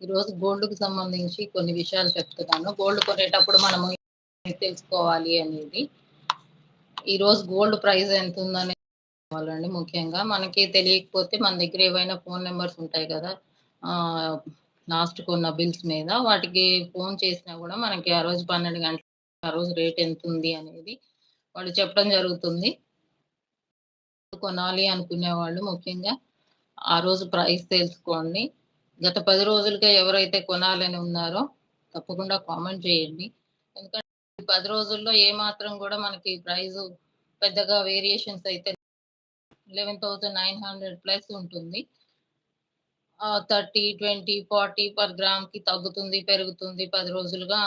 ఈరోజు గోల్డ్‌కి సంబంధించి కొన్ని విషయాలు చెప్తున్నాను. గోల్డ్ కొనేటప్పుడు మనము తెలుసుకోవాలి అనేది. ఈరోజు గోల్డ్ ప్రైస్ ఎంతుందనేది వాళ్ళండి ముఖ్యంగా. మనకి తెలియకపోతే మన దగ్గర ఏవైనా ఫోన్ నెంబర్స్ ఉంటాయి కదా! లాస్ట్ కొన్న బిల్స్ మీద వాటికి ఫోన్ చేసినా కూడా మనకి ఆ రోజు పన్నెండు గంటల ఆ రోజు రేట్ ఎంత ఉంది అనేది వాళ్ళు చెప్పడం జరుగుతుంది. కొనాలి అనుకునే వాళ్ళు ముఖ్యంగా ఆ రోజు ప్రైస్ తెలుసుకోండి. గత పది రోజులుగా ఎవరైతే కొనాలని ఉన్నారో తప్పకుండా కామెంట్ చేయండి. ఎందుకంటే పది రోజుల్లో ఏమాత్రం కూడా మనకి ప్రైస్ పెద్దగా వేరియేషన్స్ అయితే 11,900 ప్లస్ ఉంటుంది. థర్టీ ట్వంటీ ఫార్టీ పర్ గ్రామ్‌కి తగ్గుతుంది, పెరుగుతుంది పది రోజులుగా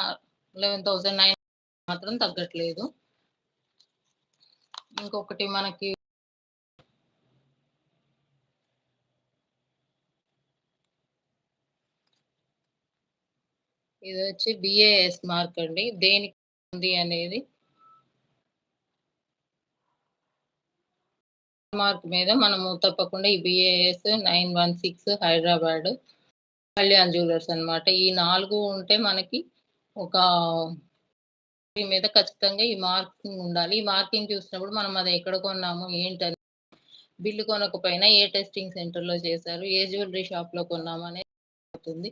11,900 మాత్రం తగ్గట్లేదు. ఇంకొకటి మనకి ఇది వచ్చి బిఏఎస్ మార్క్ అండి. దేనికి ఉంది అనేది మార్క్ మీద మనము తప్పకుండా ఈ BIS nine one six Hyderabad Kalyan jewellers అన్నమాట. ఈ నాలుగు ఉంటే మనకి ఒక మీద ఖచ్చితంగా ఈ మార్కింగ్ ఉండాలి. ఈ మార్కింగ్ చూసినప్పుడు మనం అది ఎక్కడ కొన్నాము ఏంటని బిల్లు కొనకపోయినా ఏ టెస్టింగ్ సెంటర్‌లో చేశారు, ఏ జ్యువెలరీ షాప్‌లో కొన్నాము అనేది అవుతుంది.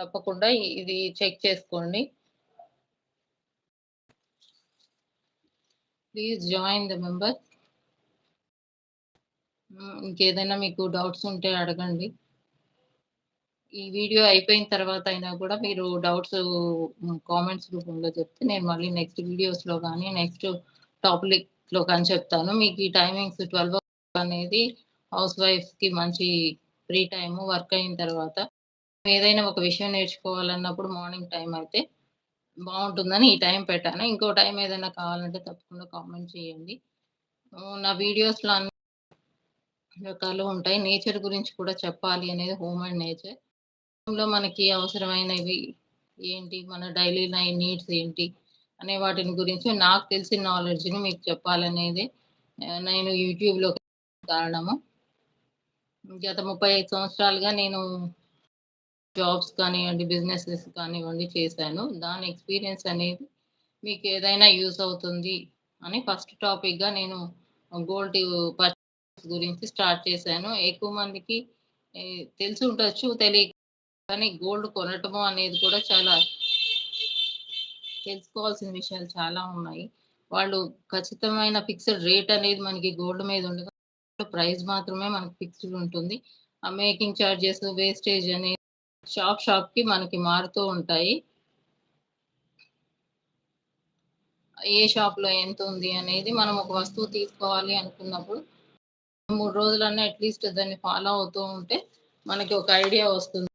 తప్పకుండా ఇది చెక్ చేసుకోండి. Please join the member. ఇంకేదైనా మీకు డౌట్స్ ఉంటే అడగండి. ఈ వీడియో అయిపోయిన తర్వాత అయినా కూడా మీరు డౌట్స్ కామెంట్స్ రూపంలో చెప్తే నేను మళ్ళీ నెక్స్ట్ వీడియోస్‌లో కానీ నెక్స్ట్ టాపిక్‌లో కానీ చెప్తాను. మీకు ఈ టైమింగ్స్ 12 అనేది హౌస్ వైఫ్కి మంచి ఫ్రీ టైము వర్క్ అయిన తర్వాత. ఏదైనా ఒక విషయం నేర్చుకోవాలన్నప్పుడు మార్నింగ్ టైం అయితే బాగుంటుందని ఈ టైం పెట్టాను. ఇంకో టైం ఏదైనా కావాలంటే తప్పకుండా కామెంట్ చేయండి. నా వీడియోస్‌లో అన్ని రకాలు ఉంటాయి. నేచర్ గురించి కూడా చెప్పాలి అనేది హోమ్ అండ్ నేచర్. హోమ్‌లో మనకి అవసరమైనవి ఏంటి? మన డైలీ లై నీడ్స్ ఏంటి? అనే వాటిని గురించి నాకు తెలిసిన నాలెడ్జ్‌ని మీకు చెప్పాలనేదే నేను యూట్యూబ్‌లో కారణము. గత 35 సంవత్సరాలుగా నేను జాబ్స్ కానివ్వండి, బిజినెసెస్ కానివ్వండి చేశాను. దాని ఎక్స్‌పీరియన్స్ అనేది మీకు ఏదైనా యూజ్ అవుతుంది అని ఫస్ట్ టాపిక్‌గా నేను గోల్డ్ పర్చేస్ గురించి స్టార్ట్ చేశాను. ఎక్కువ మందికి తెలిసి ఉండొచ్చు, తెలియక కానీ గోల్డ్ కొనటము అనేది కూడా చాలా తెలుసుకోవాల్సిన విషయాలు చాలా ఉన్నాయి. వాళ్ళు ఖచ్చితమైన ఫిక్స్డ్ రేట్ అనేది మనకి గోల్డ్ మీద ఉండదు. ప్రైస్ మాత్రమే మనకి ఫిక్స్డ్ ఉంటుంది. ఆ మేకింగ్ చార్జెస్, వేస్టేజ్ అనేది షాప్ షాప్‌కి మనకి మారుతూ ఉంటాయి. ఏ షాప్‌లో ఎంతుంది అనేది మనం ఒక వస్తువు తీసుకోవాలి అనుకున్నప్పుడు మూడు రోజులన్నా అట్‌లీస్ట్ దాన్ని ఫాలో అవుతూ ఉంటే మనకి ఒక ఐడియా వస్తుంది.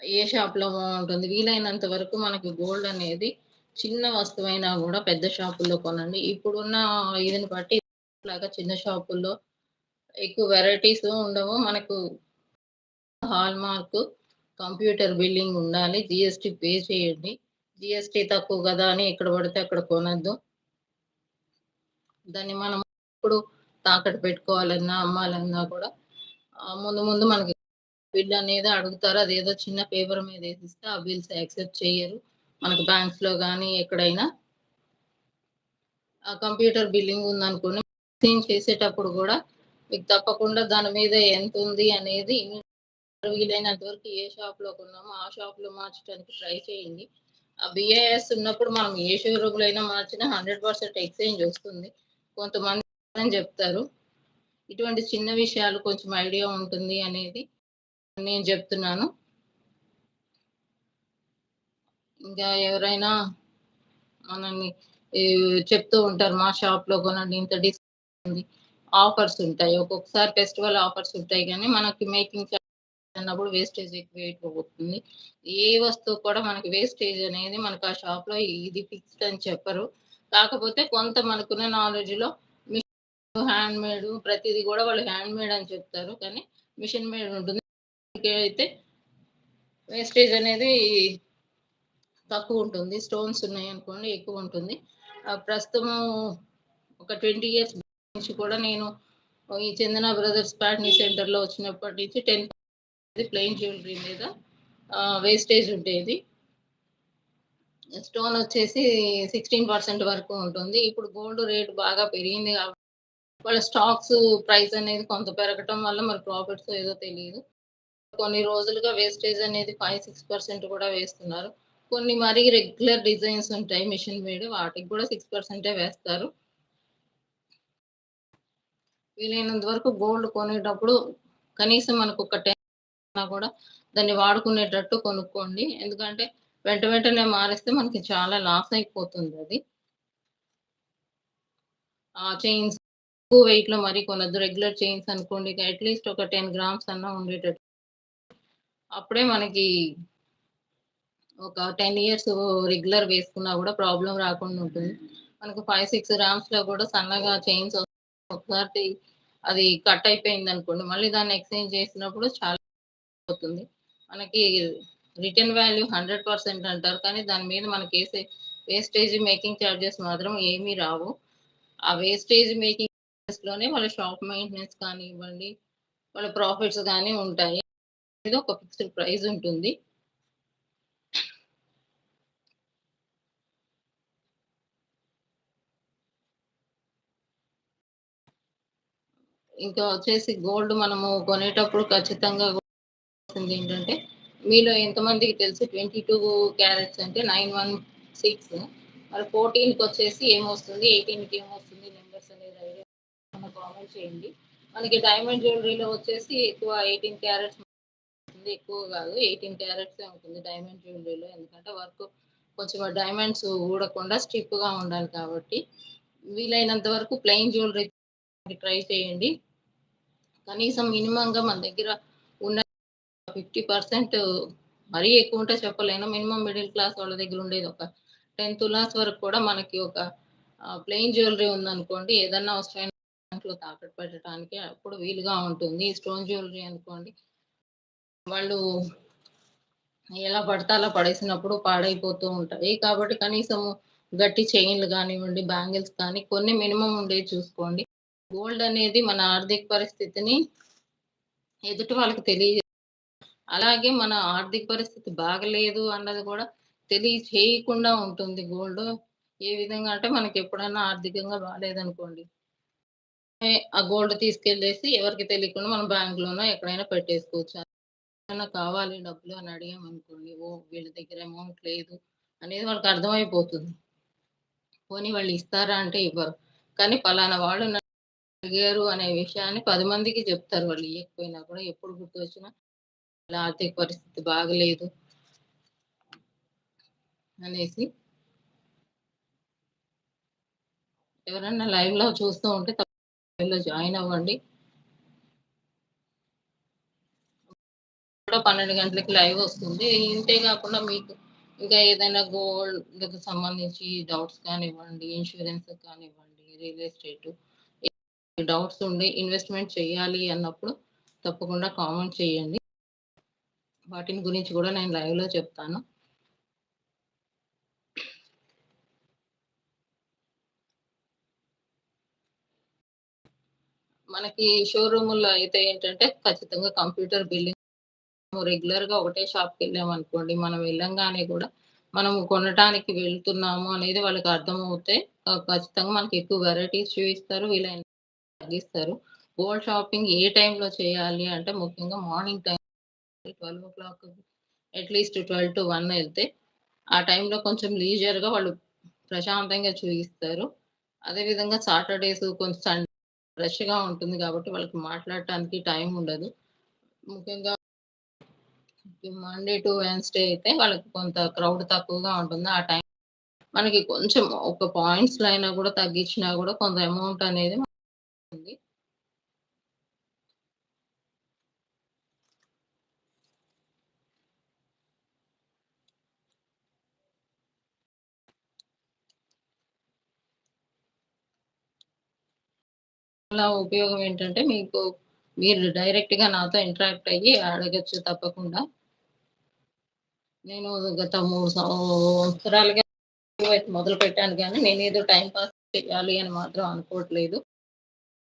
ఏ షాప్‌లో బాగుంటుంది వీలైనంత వరకు మనకి గోల్డ్ అనేది చిన్న వస్తువైనా కూడా పెద్ద షాపుల్లో కొనండి. ఇప్పుడున్న ఇదిని బట్టి లాగా చిన్న షాపుల్లో ఎక్కువ వెరైటీస్ ఉండవు. మనకు హాల్‌మార్క్, కంప్యూటర్ బిల్లింగ్ ఉండాలి. జిఎస్టి పే చేయండి. జిఎస్టి తక్కువ కదా అని ఎక్కడ పడితే అక్కడ కొనొద్దు. దాన్ని మనం ఇప్పుడు తాకట్టు పెట్టుకోవాలన్నా, అమ్మాలన్నా కూడా ముందు ముందు మనకి బిల్ అనేది అడుగుతారు. అదేదో చిన్న పేపర్ మీద వేసిస్తే ఆ బిల్స్ యాక్సెప్ట్ చేయరు మనకు బ్యాంక్స్‌లో కానీ ఎక్కడైనా ఆ కంప్యూటర్ బిల్లింగ్ ఉందనుకోండి చేసేటప్పుడు కూడా మీకు తప్పకుండా దాని మీద ఎంత ఉంది అనేది వీలైనంత వరకు ఏ షాప్‌లో కొన్నామో ఆ షాప్‌లో మార్చడానికి ట్రై చేయండి. ఆ బీఏఎస్ ఉన్నప్పుడు మనం ఏ షోరూమ్‌లో అయినా మార్చినా 100% ఎక్స్చేంజ్ వస్తుంది. కొంతమంది అని ఇటువంటి చిన్న విషయాలు కొంచెం ఐడియా ఉంటుంది అనేది నేను చెప్తున్నాను ఇంకా ఎవరైనా మనల్ని చెప్తూ ఉంటారు. మా షాప్‌లో కొనండి ఇంత డిస్కౌంట్ ఆఫర్స్ ఉంటాయి. ఒక్కొక్కసారి ఫెస్టివల్ ఆఫర్స్ ఉంటాయి కానీ మనకి మేకింగ్ అన్నప్పుడు వేస్టేజ్ ఎక్కువ అయిపోతుంది. ఏ వస్తువు కూడా మనకి వేస్టేజ్ అనేది మనకు ఆ షాప్‌లో ఇది ఫిక్స్డ్ అని చెప్పరు. కాకపోతే కొంత మనకున్న నాలెడ్జ్‌లో మిషన్ హ్యాండ్‌మేడ్ ప్రతిదీ కూడా వాళ్ళు హ్యాండ్ మేడ్ అని చెప్తారు. కానీ మిషన్ మేడ్ ఉంటుంది. అయితే వేస్టేజ్ అనేది తక్కువ ఉంటుంది. స్టోన్స్ ఉన్నాయి అనుకోండి ఎక్కువ ఉంటుంది. ప్రస్తుతము ఒక 20 ఇయర్స్ నుంచి కూడా నేను ఈ చందన బ్రదర్స్ ప్యాటర్న్ సెంటర్‌లో వచ్చినప్పటి నుంచి టెన్ 10 ప్లెయిన్ జ్యువెలరీ మీద వేస్టేజ్ ఉండేది. స్టోన్ వచ్చేసి సిక్స్టీన్ పర్సెంట్ వరకు ఉంటుంది. ఇప్పుడు గోల్డ్ రేట్ బాగా పెరిగింది కాబట్టి వాళ్ళ స్టాక్స్ ప్రైస్ అనేది కొంత పెరగటం వల్ల మరి ప్రాఫిట్స్ ఏదో తెలియదు. కొన్ని రోజులుగా వేస్టేజ్ అనేది ఫైవ్ సిక్స్ పర్సెంట్ కూడా వేస్తున్నారు. కొన్ని మరీ రెగ్యులర్ డిజైన్స్ ఉంటాయి మిషన్ మేడ్ వాటికి కూడా సిక్స్ పర్సెంటే వేస్తారు. వీలైనంత వరకు గోల్డ్ కొనేటప్పుడు కనీసం మనకు ఒక టెన్ కూడా దాన్ని వాడుకునేటట్టు కొనుక్కోండి. ఎందుకంటే వెంట వెంటనే మారిస్తే మనకి చాలా లాస్ అయిపోతుంది అది. ఆ చైన్స్ ఎక్కువ వెయిట్లో మరి కొనద్దు. రెగ్యులర్ చైన్స్ అనుకోండి అట్లీస్ట్ ఒక టెన్ గ్రామ్స్ అన్నా ఉండేటట్టు. అప్పుడే మనకి ఒక టెన్ ఇయర్స్ రెగ్యులర్ వేసుకున్నా కూడా ప్రాబ్లం రాకుండా ఉంటుంది. మనకు ఫైవ్ సిక్స్ గ్రామ్స్లో కూడా సన్నగా చైన్స్ ఒకసారి అది కట్ అయిపోయింది అనుకోండి మళ్ళీ దాన్ని ఎక్స్చేంజ్ చేసినప్పుడు చాలా అవుతుంది మనకి రిటర్న్ వాల్యూ హండ్రెడ్ పర్సెంట్ అంటారు. కానీ దాని మీద మనకి వేసే వేస్టేజ్ మేకింగ్ ఛార్జెస్ మాత్రం ఏమీ రావు. ఆ వేస్టేజ్ మేకింగ్లోనే వాళ్ళ షాప్ మెయింటెనెన్స్ కానివ్వండి వాళ్ళ ప్రాఫిట్స్ కానీ ఉంటాయి. ఇది ఒక ఫిక్స్డ్ ప్రైస్ ఉంటుంది. ఇంకా వచ్చేసి గోల్డ్ మనము కొనేటప్పుడు ఖచ్చితంగా ఏంటంటే మీలో ఎంతమందికి తెలుసు ట్వంటీ టూ క్యారెట్స్ అంటే నైన్ వన్ సిక్స్ మరి ఫోర్టీన్కి వచ్చేసి ఏమొస్తుంది ఎయిటీన్కి ఏమొస్తుంది నెంబర్స్ అనేది ఐడియా కామెంట్ చేయండి. మనకి డైమండ్ జ్యువెలరీలో వచ్చేసి ఎక్కువ ఎయిటీన్ క్యారెట్స్ ఉంటుంది ఎక్కువ కాదు ఎయిటీన్ క్యారెట్స్ ఉంటుంది డైమండ్ జ్యువెలరీలో. ఎందుకంటే వర్క్ కొంచెం డైమండ్స్ ఊడకుండా స్టిప్గా ఉండాలి కాబట్టి వీలైనంత వరకు ప్లెయిన్ జ్యువెలరీ ట్రై చేయండి. కనీసం మినిమంగా మన దగ్గర ఫిఫ్టీ పర్సెంట్ మరీ ఎక్కువ ఉంటే చెప్పలేను. మినిమం మిడిల్ క్లాస్ వాళ్ళ దగ్గర ఉండేది ఒక టెన్ తులాస్ వరకు కూడా మనకి ఒక ప్లెయిన్ జ్యువెలరీ ఉందనుకోండి ఏదన్నా అవసరమైన దాంట్లో తాకట్టు పెట్టడానికి అప్పుడు వీలుగా ఉంటుంది. స్టోన్ జ్యువెలరీ అనుకోండి వాళ్ళు ఎలా పడితే అలా పడేసినప్పుడు పాడైపోతూ ఉంటాయి. కాబట్టి కనీసం గట్టి చైన్లు కానివ్వండి బ్యాంగిల్స్ కానీ కొన్ని మినిమం ఉండేవి చూసుకోండి. గోల్డ్ అనేది మన ఆర్థిక పరిస్థితిని ఎదుటి వాళ్ళకి తెలియ అలాగే మన ఆర్థిక పరిస్థితి బాగలేదు అన్నది కూడా తెలియచేయకుండా ఉంటుంది గోల్డ్. ఏ విధంగా అంటే మనకి ఎప్పుడన్నా ఆర్థికంగా బాగాలేదనుకోండి ఆ గోల్డ్ తీసుకెళ్ళేసి ఎవరికి తెలియకుండా మనం బ్యాంకులోనో ఎక్కడైనా పెట్టేసుకోవచ్చు. ఏమైనా కావాలి డబ్బులు అని అడిగామనుకోండి ఓ వీళ్ళ దగ్గర అమౌంట్ లేదు అనేది వాళ్ళకి అర్థమైపోతుంది. పోనీ వాళ్ళు ఇస్తారా అంటే ఇవ్వరు. కానీ పలానా వాళ్ళు అడిగారు అనే విషయాన్ని పది మందికి చెప్తారు వాళ్ళు. ఇవ్వకపోయినా కూడా ఎప్పుడు గుర్తు వచ్చినా ఆర్థిక పరిస్థితి బాగలేదు అనేసి ఎవరన్నా లైవ్లో చూస్తూ ఉంటే తప్పలో లో జాయిన్ అవ్వండి. కూడా పన్నెండు గంటలకి లైవ్ వస్తుంది. ఇంతే కాకుండా మీకు ఇంకా ఏదైనా గోల్డ్ సంబంధించి డౌట్స్ కానివ్వండి ఇన్సూరెన్స్ కానివ్వండి రియల్ ఎస్టేట్ డౌట్స్ ఉండి ఇన్వెస్ట్మెంట్ చేయాలి అన్నప్పుడు తప్పకుండా కామెంట్ చేయండి. వాటిని గురించి కూడా నేను లైవ్లో చెప్తాను. మనకి షోరూముల్లో అయితే ఏంటంటే ఖచ్చితంగా కంప్యూటర్ బిల్లింగ్ రెగ్యులర్గా ఒకటే షాప్కి వెళ్ళాం అనుకోండి మనం వెళ్ళంగానే కూడా మనం కొనడానికి వెళ్తున్నాము అనేది వాళ్ళకి అర్థమవుతే ఖచ్చితంగా మనకి ఎక్కువ వెరైటీస్ చూపిస్తారు వీళ్ళైన తగ్గిస్తారు. గోల్డ్ షాపింగ్ ఏ టైంలో చేయాలి అంటే ముఖ్యంగా morning time twelve o'clock at least twelve to one వెళ్తే ఆ టైంలో కొంచెం లీజర్గా వాళ్ళు ప్రశాంతంగా చూపిస్తారు అదేవిధంగా సాటర్డేస్ కొంచెం సండే రష్గా ఉంటుంది కాబట్టి వాళ్ళకి మాట్లాడటానికి టైం ఉండదు. ముఖ్యంగా మండే టు వెన్స్డే అయితే వాళ్ళకి కొంత క్రౌడ్ తక్కువగా ఉంటుంది. ఆ టైం మనకి కొంచెం ఒక పాయింట్స్లో అయినా కూడా తగ్గించినా కూడా కొంత అమౌంట్ అనేది ఉంది వల్ల ఉపయోగం ఏంటంటే మీకు మీరు డైరెక్ట్గా నాతో ఇంటరాక్ట్ అయ్యి అడగచ్చు తప్పకుండా నేను గత మూడు సంవత్సరాలుగా మొదలు పెట్టాను కానీ నేను ఏదో టైం పాస్ చేయాలి అని మాత్రం అనుకోవట్లేదు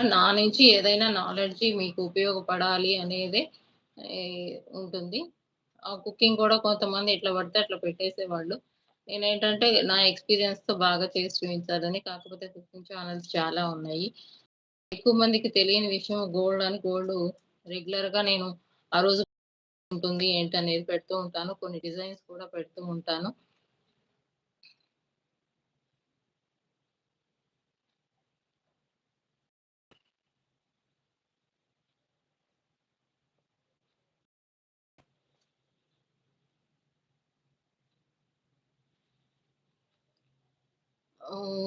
నా నుంచి ఏదైనా నాలెడ్జ్ మీకు ఉపయోగపడాలి అనేది ఉంటుంది. ఆ కుకింగ్ కూడా కొంతమంది ఎట్లా పడితే అట్లా పెట్టేసేవాళ్ళు. నేనేంటంటే నా ఎక్స్‌పీరియన్స్‌తో బాగా చేసి చూపించాలని కాకపోతే కుకింగ్ ఛానల్స్ చాలా ఉన్నాయి. ఎక్కువ మందికి తెలియని విషయం గోల్డ్ అని గోల్డ్ రెగ్యులర్గా నేను ఆ రోజు ఉంటుంది ఏంటనేది పెడుతూ ఉంటాను. కొన్ని డిజైన్స్ కూడా పెడుతూ ఉంటాను.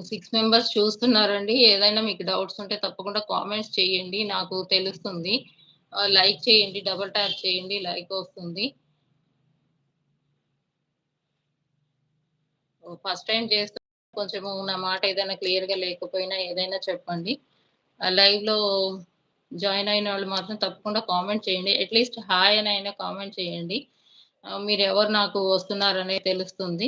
సిక్స్ మెంబర్స్ చూస్తున్నారండి. ఏదైనా మీకు డౌట్స్ ఉంటే తప్పకుండా కామెంట్స్ చేయండి. నాకు తెలుస్తుంది. లైక్ చేయండి. డబుల్ ట్యాప్ చేయండి. లైక్ వస్తుంది. ఫస్ట్ టైం చేస్తూ కొంచెము నా మాట ఏదైనా క్లియర్‌గా లేకపోయినా ఏదైనా చెప్పండి. ఆహ్, లైవ్‌లో జాయిన్ అయిన వాళ్ళు మాత్రం తప్పకుండా కామెంట్ చేయండి. అట్‌లీస్ట్ హాయ్ అని అయినా కామెంట్ చేయండి. మీరు ఎవరు నాకు వస్తున్నారనేది తెలుస్తుంది.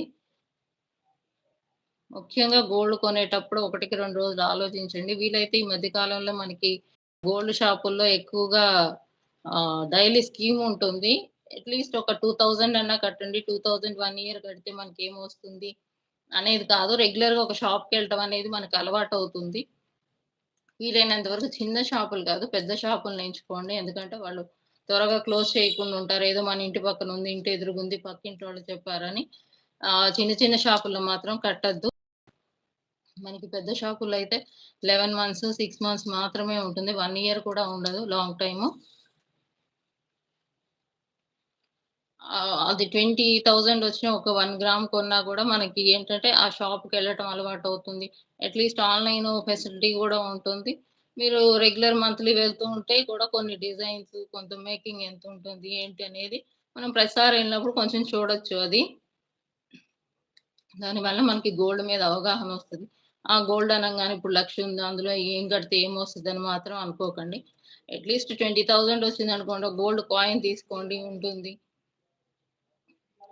ముఖ్యంగా గోల్డ్ కొనేటప్పుడు ఒకటికి రెండు రోజులు ఆలోచించండి. వీలైతే ఈ మధ్య కాలంలో మనకి గోల్డ్ షాపుల్లో ఎక్కువగా డైలీ స్కీమ్ ఉంటుంది. అట్‌లీస్ట్ ఒక 2000 అన్నా కట్టండి. 2000 1 ఇయర్ కడితే మనకి ఏమొస్తుంది అనేది కాదు. రెగ్యులర్‌గా ఒక షాప్‌కెళ్ళటం అనేది మనకు అలవాటవుతుంది. వీలైనంత వరకు చిన్న షాపులు కాదు, పెద్ద షాపులను ఎంచుకోండి. ఎందుకంటే వాళ్ళు త్వరగా క్లోజ్ చేయకుండా ఉంటారు. ఏదో మన ఇంటి పక్కన ఉంది ఇంటి ఎదురుగుంది, వాళ్ళు చెప్పారని చిన్న చిన్న షాపుల్లో మాత్రం కట్టొద్దు. మనకి పెద్ద షాకుల్లో అయితే 11 మంత్స్, సిక్స్ మంత్స్ మాత్రమే ఉంటుంది. వన్ ఇయర్ కూడా ఉండదు. Long time. అది ట్వంటీ థౌజండ్ వచ్చిన ఒక వన్ గ్రామ్ కొన్నా కూడా మనకి ఏంటంటే, ఆ షాప్కి వెళ్ళడం అలవాటు అవుతుంది అట్‌లీస్ట్ ఆన్లైన్ ఫెసిలిటీ కూడా ఉంటుంది. మీరు రెగ్యులర్ మంత్లీ వెళ్తూ ఉంటే కూడా కొన్ని డిజైన్స్, కొంత మేకింగ్ ఎంత ఉంటుంది ఏంటి అనేది మనం ప్రతిసారి వెళ్ళినప్పుడు కొంచెం చూడొచ్చు అది. దానివల్ల మనకి గోల్డ్ మీద అవగాహన వస్తుంది ఆ! గోల్డ్ అనగానే ఇప్పుడు లక్ష ఉంది. అందులో ఏం కడితే ఏం వస్తుందని మాత్రం అనుకోకండి. అట్‌లీస్ట్ 20,000 వచ్చిందనుకోండి. ఒక గోల్డ్ కాయిన్ తీసుకోండి ఉంటుంది.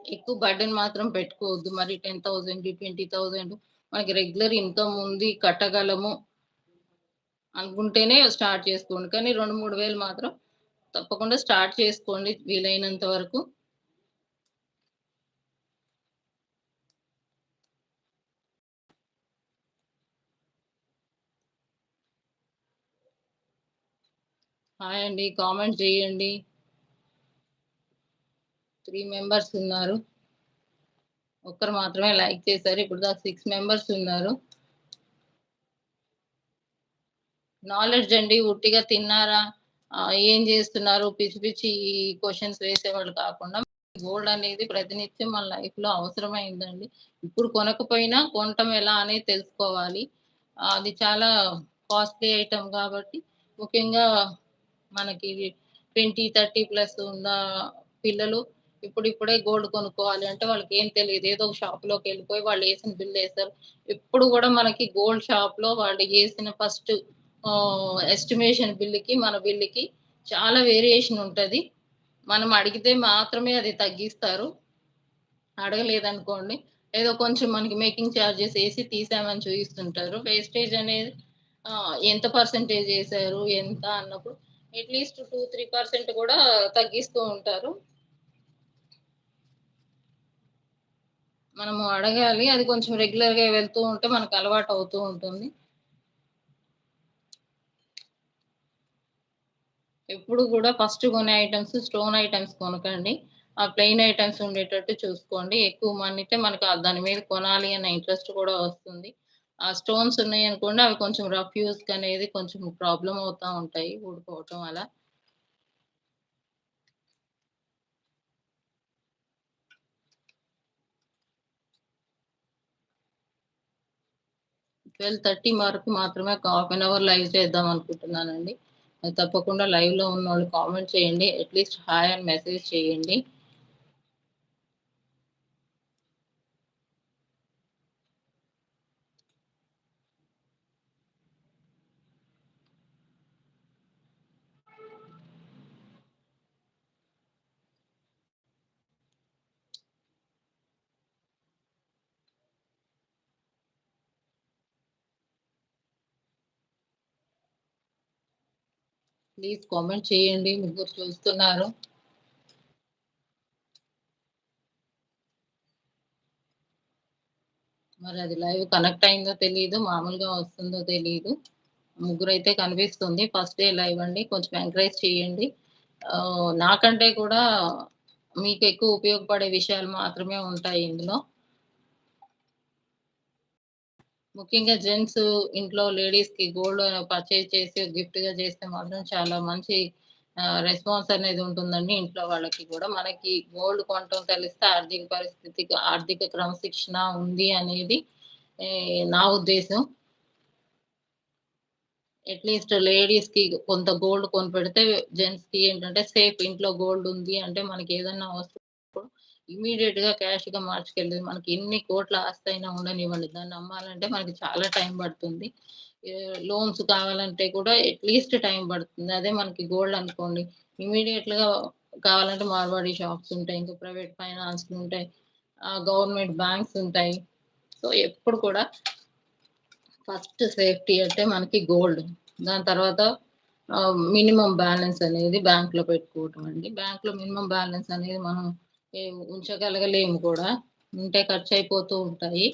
ఎక్కువ బర్డెన్ మాత్రం పెట్టుకోవద్దు. మరి 10,000, 20,000 మనకి రెగ్యులర్ ఇన్‌కమ్ ఉంది, కట్టగలము అనుకుంటేనే స్టార్ట్ చేసుకోండి. కానీ 2, 3 వేలు మాత్రం తప్పకుండా స్టార్ట్ చేసుకోండి వీలైనంత వరకు. హాయ్ అండి. కామెంట్ చేయండి. త్రీ మెంబర్స్ ఉన్నారు. ఒక్కరు మాత్రమే లైక్ చేశారు. ఇప్పుడు దాకా సిక్స్ మెంబర్స్ ఉన్నారు. నాలెడ్జ్ అండి. ఉట్టిగా తిన్నారా? ఏం చేస్తున్నారు పిచ్చి పిచ్చి క్వశ్చన్స్ వేసేవాళ్ళు కాకుండా గోల్డ్ అనేది ప్రతినిత్యం మన లైఫ్‌లో అవసరమైందండి. ఇప్పుడు కొనకపోయినా కొనటం ఎలా అనేది తెలుసుకోవాలి. అది చాలా కాస్ట్‌లీ ఐటమ్ కాబట్టి ముఖ్యంగా మనకి 20, 30 ప్లస్ ఉన్న పిల్లలు ఇప్పుడిప్పుడే గోల్డ్ కొనుక్కోవాలి అంటే ఏం తెలియదు. ఏదో ఒక వేసిన బిల్ వేస్తారు. ఇప్పుడు కూడా మనకి గోల్డ్ షాప్‌లో వాళ్ళు వేసిన ఫస్ట్ ఎస్టిమేషన్ బిల్లుకి, మన బిల్లుకి చాలా వేరియేషన్ ఉంటుంది. మనం అడిగితే మాత్రమే అది తగ్గిస్తారు. అడగలేదనుకోండి, ఏదో కొంచెం మనకి మేకింగ్ చార్జెస్ వేసి తీసామని చూపిస్తుంటారు. వేస్టేజ్ అనేది ఎంత పర్సెంటేజ్ వేసారు ఎంత? అన్నప్పుడు అట్‌లీస్ట్ 2, 3% కూడా తగ్గిస్తూ ఉంటారు. మనము అడగాలి. అది కొంచెం రెగ్యులర్‌గా వెళ్తూ ఉంటే మనకు అలవాటు అవుతూ ఉంటుంది. ఎప్పుడు కూడా ఫస్ట్ కొనే ఐటమ్స్ స్టోన్ ఐటమ్స్ కొనకండి. ఆ ప్లెయిన్ ఐటమ్స్ ఉండేటట్టు చూసుకోండి. ఎక్కువ మనితే మనకు దాని మీద కొనాలి అన్న ఇంట్రెస్ట్ కూడా వస్తుంది. ఆ స్టోన్స్ ఉన్నాయి అనుకోండి అవి కొంచెం రఫ్ యూజ్‌కనేది కొంచెం ప్రాబ్లమ్ అవుతా ఉంటాయి. ఊడిపోవటం అలా. 12:30 వరకు మాత్రమే హాఫ్ అన్ అవర్ లైవ్ చేద్దాం అనుకుంటున్నానండి. అది తప్పకుండా లైవ్‌లో ఉన్నోళ్ళు కామెంట్ చేయండి. అట్‌లీస్ట్ హాయ్ అని మెసేజ్ చేయండి. ప్లీజ్ కామెంట్ చేయండి. ముగ్గురు చూస్తున్నారు. మరి అది లైవ్ కనెక్ట్ అయిందో తెలియదు మామూలుగా వస్తుందో తెలియదు ముగ్గురు అయితే కనిపిస్తుంది. ఫస్ట్ డే లైవ్ అండి. కొంచెం ఎంకరేజ్ చేయండి. నాకంటే కూడా మీకు ఎక్కువ ఉపయోగపడే విషయాలు మాత్రమే ఉంటాయి ఇందులో. ముఖ్యంగా జెంట్స్ ఇంట్లో లేడీస్కి గోల్డ్ పర్చేజ్ చేసి గిఫ్ట్‌గా చేస్తే మాత్రం చాలా మంచి రెస్పాన్స్ అనేది ఉంటుందండి ఇంట్లో వాళ్ళకి కూడా మనకి గోల్డ్ కొనటం తెలిస్తే ఆర్థిక పరిస్థితికి ఆర్థిక క్రమశిక్షణ ఉంది అనేది నా ఉద్దేశం. అట్‌లీస్ట్ లేడీస్కి కొంత గోల్డ్ కొని పెడితే జెంట్స్కి ఏంటంటే సేఫ్ ఇంట్లో గోల్డ్ ఉంది అంటే ఇమీడియట్గా క్యాష్ క్యాష్‌గా మార్చుకెళ్ళి మనకి ఎన్ని కోట్ల ఆస్తి అయినా ఉండనివ్వండి. దాన్ని అమ్మాలంటే మనకి చాలా టైం పడుతుంది. లోన్స్ కావాలంటే కూడా అట్‌లీస్ట్ టైం పడుతుంది. అదే మనకి గోల్డ్ అనుకోండి ఇమ్మీడియేట్‌గా కావాలంటే మార్వాడి షాప్స్ ఉంటాయి. ఇంకా ప్రైవేట్ ఫైనాన్స్ ఉంటాయి గవర్నమెంట్ బ్యాంక్స్ ఉంటాయి. సో, ఎప్పుడు కూడా ఫస్ట్ సేఫ్టీ అంటే మనకి గోల్డ్. దాని తర్వాత మినిమం బ్యాలెన్స్ అనేది బ్యాంక్‌లో పెట్టుకోవటం అండి. బ్యాంక్‌లో మినిమం బ్యాలెన్స్ అనేది మనం ఉంచగలగలేము కూడా. ఉంటే ఖర్చయిపోతూ ఉంటాయి.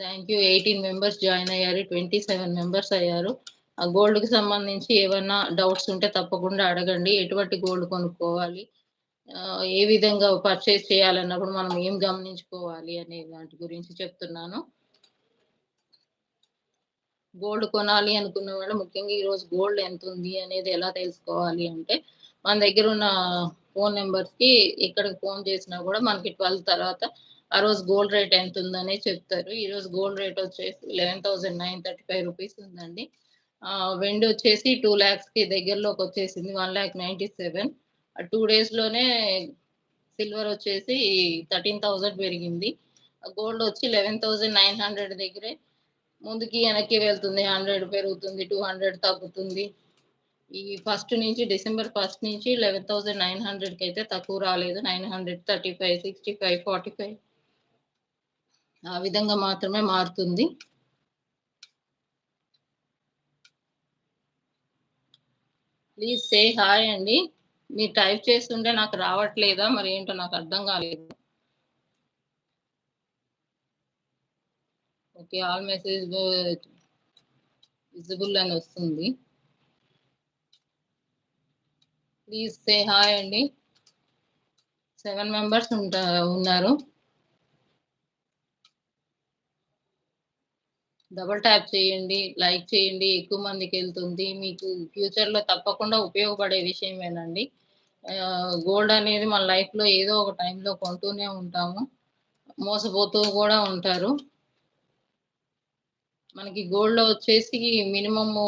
Thank you. 18 మెంబర్స్ జాయిన్ అయ్యారు. 27 మెంబర్స్ అయ్యారు. ఆ గోల్డ్‌కి సంబంధించి ఏమైనా డౌట్స్ ఉంటే తప్పకుండా అడగండి. ఎటువంటి గోల్డ్ కొనుక్కోవాలి? ఏ విధంగా పర్చేస్ చేయాలన్నప్పుడు మనం ఏం గమనించుకోవాలి అనే దాని గురించి చెప్తున్నాను. గోల్డ్ కొనాలి అనుకున్న వాళ్ళు ముఖ్యంగా ఈరోజు గోల్డ్ ఎంత ఉంది అనేది ఎలా తెలుసుకోవాలి అంటే, మన దగ్గర ఉన్న ఫోన్ నంబర్స్‌కి ఇక్కడికి ఫోన్ చేసినా కూడా మనకి 12 తర్వాత ఆ రోజు గోల్డ్ రేట్ ఎంతుందనే చెప్తారు. ఈరోజు గోల్డ్ రేట్ వచ్చేసి 11,935 రూపీస్ ఉందండి. వెండి వచ్చేసి 2,00,000కి దగ్గరలోకొచ్చేసింది. 1,97,000 ఆ టూ డేస్‌లోనే సిల్వర్ వచ్చేసి 13,000 పెరిగింది. గోల్డ్ వచ్చి 11,900 దగ్గరే ముందుకి, వెనక్కి వెళ్తుంది. 100 పెరుగుతుంది. 200 తగ్గుతుంది. ఈ ఫస్ట్ నుంచి డిసెంబర్ ఫస్ట్ నుంచి 11,900కైతే తక్కువ రాలేదు. 935, 65, 45 ఆ విధంగా మాత్రమే మారుతుంది. ప్లీజ్ సే హాయ్ అండి. మీరు టైప్ చేస్తుంటే నాకు రావట్లేదా? మరి ఏంటో నాకు అర్థం కాలేదు. ఓకే. ఆల్ మెసేజ్ విజిబుల్ అని వస్తుంది. ప్లీజ్ సే హాయ్ అండి. సెవెన్ మెంబర్స్ ఉంటా ఉన్నారు. డబుల్ ట్యాప్ చేయండి. లైక్ చేయండి. ఎక్కువ మందికి వెళ్తుంది మీకు ఫ్యూచర్‌లో తప్పకుండా ఉపయోగపడే విషయమేనండి. గోల్డ్ అనేది మన లైఫ్‌లో ఏదో ఒక టైంలో కొంటూనే ఉంటాము. మోసపోతూ కూడా ఉంటారు. మనకి గోల్డ్‌లో వచ్చేసి మినిమము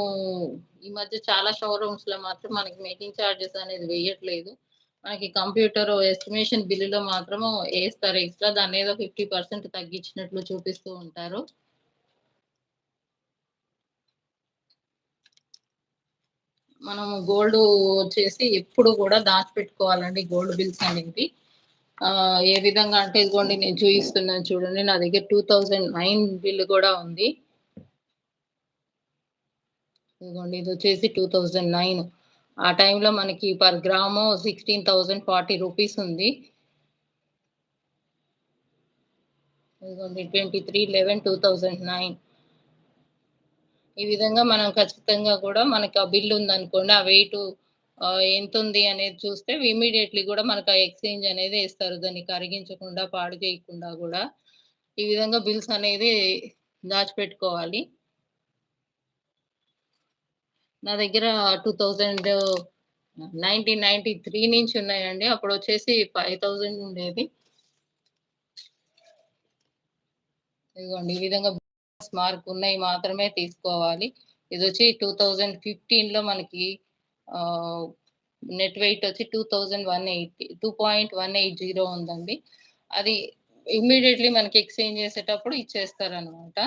ఈ మధ్య చాలా షోరూమ్స్లో మాత్రం మనకి మేకింగ్ చార్జెస్ అనేది వేయట్లేదు. మనకి కంప్యూటర్ ఎస్టిమేషన్ బిల్లులో మాత్రము వేస్తారు ఎక్స్‌ట్రా దాన్నేదో 50% తగ్గించినట్లు చూపిస్తూ ఉంటారు. మనం గోల్డ్ వచ్చేసి ఎప్పుడు కూడా దాచిపెట్టుకోవాలండి గోల్డ్ బిల్స్ అనేవి. ఏ విధంగా అంటే ఇదిగోండి నేను చూపిస్తున్నాను చూడండి. నా దగ్గర 2009 బిల్ కూడా ఉంది. ఇదిగోండి ఇదొచ్చేసి 2009 ఆ టైంలో మనకి పర్ గ్రాము 16,040 రూపీస్ ఉంది. ఇదిగోండి 23/11/2009 ఈ విధంగా మనం ఖచ్చితంగా కూడా మనకి ఆ బిల్ ఉందనుకోండి. ఆ వెయిట్ ఎంత ఉంది అనేది చూస్తే ఇమీడియట్లీ కూడా మనకు ఆ ఎక్స్‌చేంజ్ అనేది ఇస్తారు. దాన్ని కరిగించకుండా, పాడు చేయకుండా కూడా ఈ విధంగా బిల్స్ అనేది దాచిపెట్టుకోవాలి. నా దగ్గర 2000 1993 నుంచి ఉన్నాయండి. అప్పుడు వచ్చేసి ఫైవ్ థౌజండ్ ఉండేది. ఇదిగోండి ఈ విధంగా మార్క్ ఉన్నాయి మాత్రమే తీసుకోవాలి. ఇది వచ్చి టూ థౌజండ్ ఫిఫ్టీన్లో మనకి నెట్ వెయిట్ వచ్చి 2180 2.180 ఉందండి. అది ఇమ్మీడియట్లీ మనకి ఎక్స్‌చేంజ్ చేసేటప్పుడు ఇచ్చేస్తారనమాట.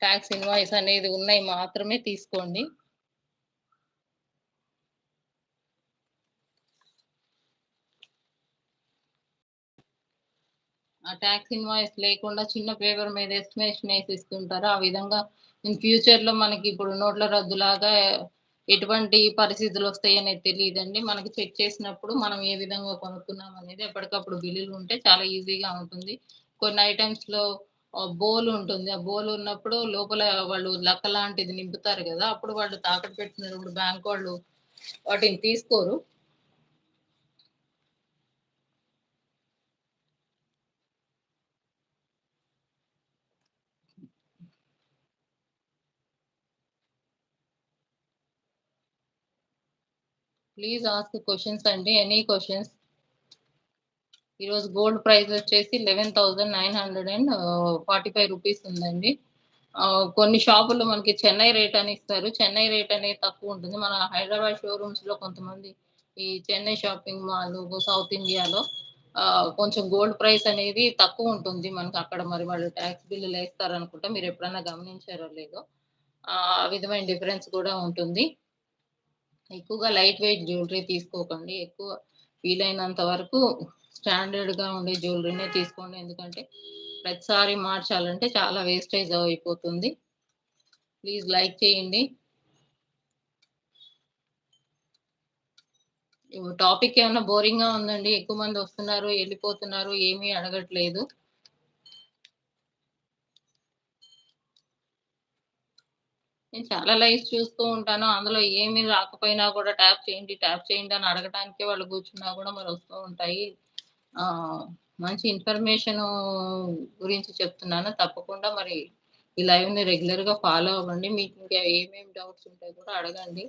ట్యాక్స్ ఇన్వాయిస్ అనేది ఉన్నాయి మాత్రమే తీసుకోండి. ఆ టాక్స్ ఇన్వాయిస్ లేకుండా చిన్న పేపర్ మీద ఎస్టిమేషన్ వేసి ఇస్తుంటారు. ఆ విధంగా ఇన్ ఫ్యూచర్‌లో మనకి ఇప్పుడు నోట్ల రద్దులాగా ఎటువంటి పరిస్థితులు వస్తాయి అనేది తెలియదండి మనకి చెక్ చేసినప్పుడు మనం ఏ విధంగా కొనుక్కున్నాం అనేది ఎప్పటికప్పుడు బిల్లులు ఉంటే చాలా ఈజీగా ఉంటుంది. కొన్ని ఐటమ్స్లో బోల్ ఉంటుంది. ఆ బోల్ ఉన్నప్పుడు లోపల వాళ్ళు లక్క లాంటిది నింపుతారు కదా అప్పుడు వాళ్ళు తాకట్టు పెట్టినప్పుడు బ్యాంక్ వాళ్ళు వాటిని తీసుకోరు. ప్లీజ్ ఆస్క్ క్వశ్చన్స్ అండి. ఎనీ క్వశ్చన్స్ ఈరోజు గోల్డ్ ప్రైస్ వచ్చేసి 11,945 రూపీస్ ఉందండి. కొన్ని షాపుల్లో మనకి చెన్నై రేట్ అని ఇస్తారు. చెన్నై రేట్ అనేది తక్కువ ఉంటుంది. మన హైదరాబాద్ షోరూమ్స్‌లో కొంతమంది ఈ చెన్నై షాపింగ్ మాల్, సౌత్ ఇండియాలో కొంచెం గోల్డ్ ప్రైస్ అనేది తక్కువ ఉంటుంది. మనకి అక్కడ మరి వాళ్ళు టాక్స్ బిల్లులు అనుకుంటా మీరు ఎప్పుడన్నా గమనించారో లేదో. ఆ విధమైన డిఫరెన్స్ కూడా ఉంటుంది. ఎక్కువగా లైట్ వెయిట్ జ్యువెలరీ తీసుకోకండి. ఎక్కువ వీలైనంత వరకు స్టాండర్డ్‌గా ఉండే జ్యువెలరీనే తీసుకోండి. ఎందుకంటే ప్రతిసారి మార్చాలంటే చాలా వేస్టేజ్ అయిపోతుంది. ప్లీజ్ లైక్ చేయండి. టాపిక్ ఏమైనా బోరింగ్‌గా ఉందండి. ఎక్కువ మంది వస్తున్నారు, వెళ్ళిపోతున్నారు ఏమీ అడగట్లేదు. నేను చాలా లైవ్స్ చూస్తూ ఉంటాను. అందులో ఏమి రాకపోయినా కూడా ట్యాప్ చేయండి, ట్యాప్ చేయండి అని అడగటానికే వాళ్ళు కూర్చున్నా కూడా మరి వస్తూ ఉంటాయి. మంచి ఇన్ఫర్మేషన్ గురించి చెప్తున్నాను. తప్పకుండా మరి ఈ లైవ్‌ని రెగ్యులర్‌గా ఫాలో అవ్వండి. మీకు ఇంకా ఏమేమి డౌట్స్ ఉంటాయి కూడా అడగండి.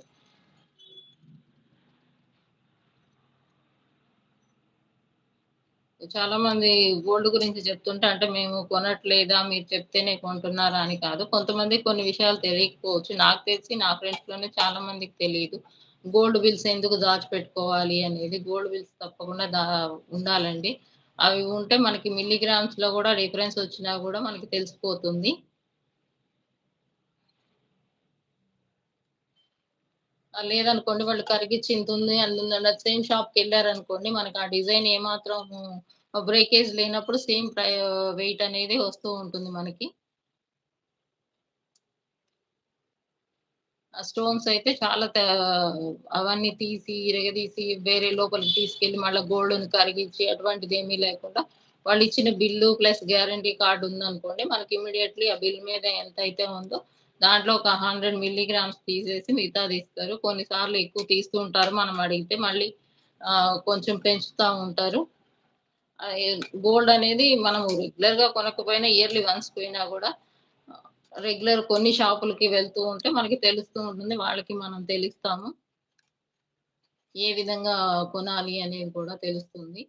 చాలా మంది గోల్డ్ గురించి చెప్తుంటే అంటే మేము కొనట్లేదా? మీరు చెప్తేనే కొంటున్నారా అని కాదు. కొంతమంది కొన్ని విషయాలు తెలియకపోవచ్చు. నాకు తెలిసి నా ఫ్రెండ్స్లోనే చాలా మందికి తెలియదు గోల్డ్ బిల్స్ ఎందుకు దాచిపెట్టుకోవాలి అనేది. గోల్డ్ బిల్స్ తప్పకుండా దా ఉండాలండి. అవి ఉంటే మనకి మిల్లీగ్రామ్స్లో కూడా డిఫరెన్స్ వచ్చినా కూడా మనకి తెలిసిపోతుంది. లేదనుకోండి వాళ్ళు కరిగిచ్చి ఇంతుంది, అందుందన్నట్టు సేమ్ షాప్‌కెళ్ళారనుకోండి మనకు ఆ డిజైన్ ఏమాత్రం బ్రేకేజ్ లేనప్పుడు సేమ్ ప్రై వెయిట్ అనేది వస్తూ ఉంటుంది మనకి. ఆ స్టోన్స్ అయితే చాలా అవన్నీ తీసి, ఇరగదీసి వేరే లోపలికి తీసుకెళ్ళి మళ్ళీ మళ్ళా కరిగించి అటువంటిది ఏమీ లేకుండా వాళ్ళు ఇచ్చిన బిల్లు ప్లస్ గ్యారంటీ కార్డు ఉందనుకోండి మనకి ఇమీడియట్లీ ఆ బిల్ మీద ఎంత అయితే ఉందో దాంట్లో ఒక 100 మిల్లీగ్రామ్స్ తీసేసి మిగతా తీస్తారు కొన్నిసార్లు ఎక్కువ తీస్తూ ఉంటారు. మనం అడిగితే మళ్ళీ కొంచెం పెంచుతూ ఉంటారు. గోల్డ్ అనేది మనం రెగ్యులర్‌గా కొనకపోయినా ఇయర్లీ వన్స్ పోయినా కూడా రెగ్యులర్ కొన్ని షాపులకి వెళ్తూ ఉంటే మనకి తెలుస్తూ ఉంటుంది. వాళ్ళకి మనం తెలుస్తాము. ఏ విధంగా కొనాలి అనేది కూడా తెలుస్తుంది.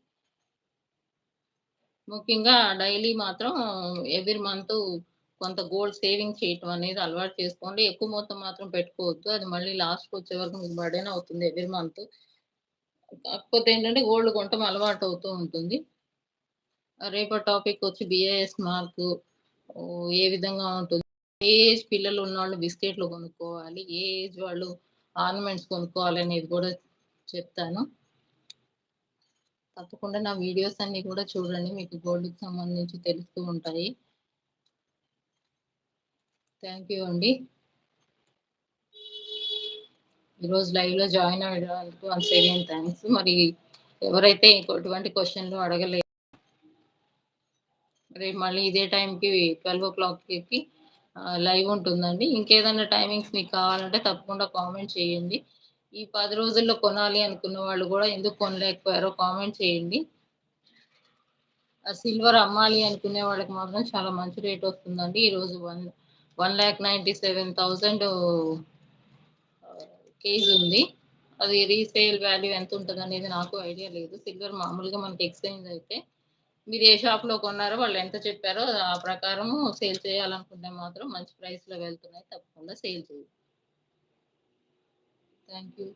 ముఖ్యంగా డైలీ మాత్రం ఎవ్రీ మంత్ కొంత గోల్డ్ సేవింగ్ చేయటం అనేది అలవాటు చేసుకోండి. ఎక్కువ మొత్తం మాత్రం పెట్టుకోవద్దు. అది మళ్ళీ లాస్ట్‌కొచ్చే వరకు మీకు బర్డెన్ అవుతుంది ఎవ్రీ మంత్. కాకపోతే ఏంటంటే గోల్డ్ కొనటం అలవాటవుతూ ఉంటుంది. రేపటి టాపిక్ వచ్చి బిఐఎస్ మార్కు ఏ విధంగా ఉంటుంది? ఏ ఏజ్ పిల్లలు ఉన్నవాళ్ళు బిస్కెట్‌లు కొనుక్కోవాలి? ఏ ఏజ్ వాళ్ళు ఆర్నమెంట్స్ కొనుక్కోవాలనేది కూడా చెప్తాను. తప్పకుండా నా వీడియోస్ అన్నీ కూడా చూడండి. మీకు గోల్డ్‌కి సంబంధించి తెలుస్తూ ఉంటాయి. థ్యాంక్ యూ అండి. ఈరోజు లైవ్‌లో జాయిన్ అవ్వడానికి వన్స్ అగైన్ థ్యాంక్స్ మరి ఎవరైతే ఎటువంటి క్వశ్చన్లు అడగలేదు రేపు మళ్ళీ ఇదే టైంకి ట్వెల్వ్ ఓ క్లాక్కి లైవ్ ఉంటుందండి. ఇంకేదైనా టైమింగ్స్ మీకు కావాలంటే తప్పకుండా కామెంట్ చేయండి. ఈ పది రోజుల్లో కొనాలి అనుకున్న వాళ్ళు కూడా ఎందుకు కొనలేకపోయారో కామెంట్ చేయండి. ఆ సిల్వర్ అమ్మాలి అనుకునే వాళ్ళకి మాత్రం చాలా మంచి రేట్ వస్తుందండి. ఈరోజు one one lakh ninety seven thousand KG ఉంది. అది రీసేల్ వాల్యూ అనేది నాకు ఐడియా లేదు. సిల్వర్ మామూలుగా మనకి ఎక్స్‌చేంజ్ అయితే మీరు ఏ షాప్‌లో కొన్నారో వాళ్ళు ఎంత చెప్పారో ఆ ప్రకారము సేల్ చేయాలనుకుంటే మాత్రం మంచి ప్రైస్‌లో వెళ్తున్నాయి. తప్పకుండా సేల్ చేయండి. Thank you.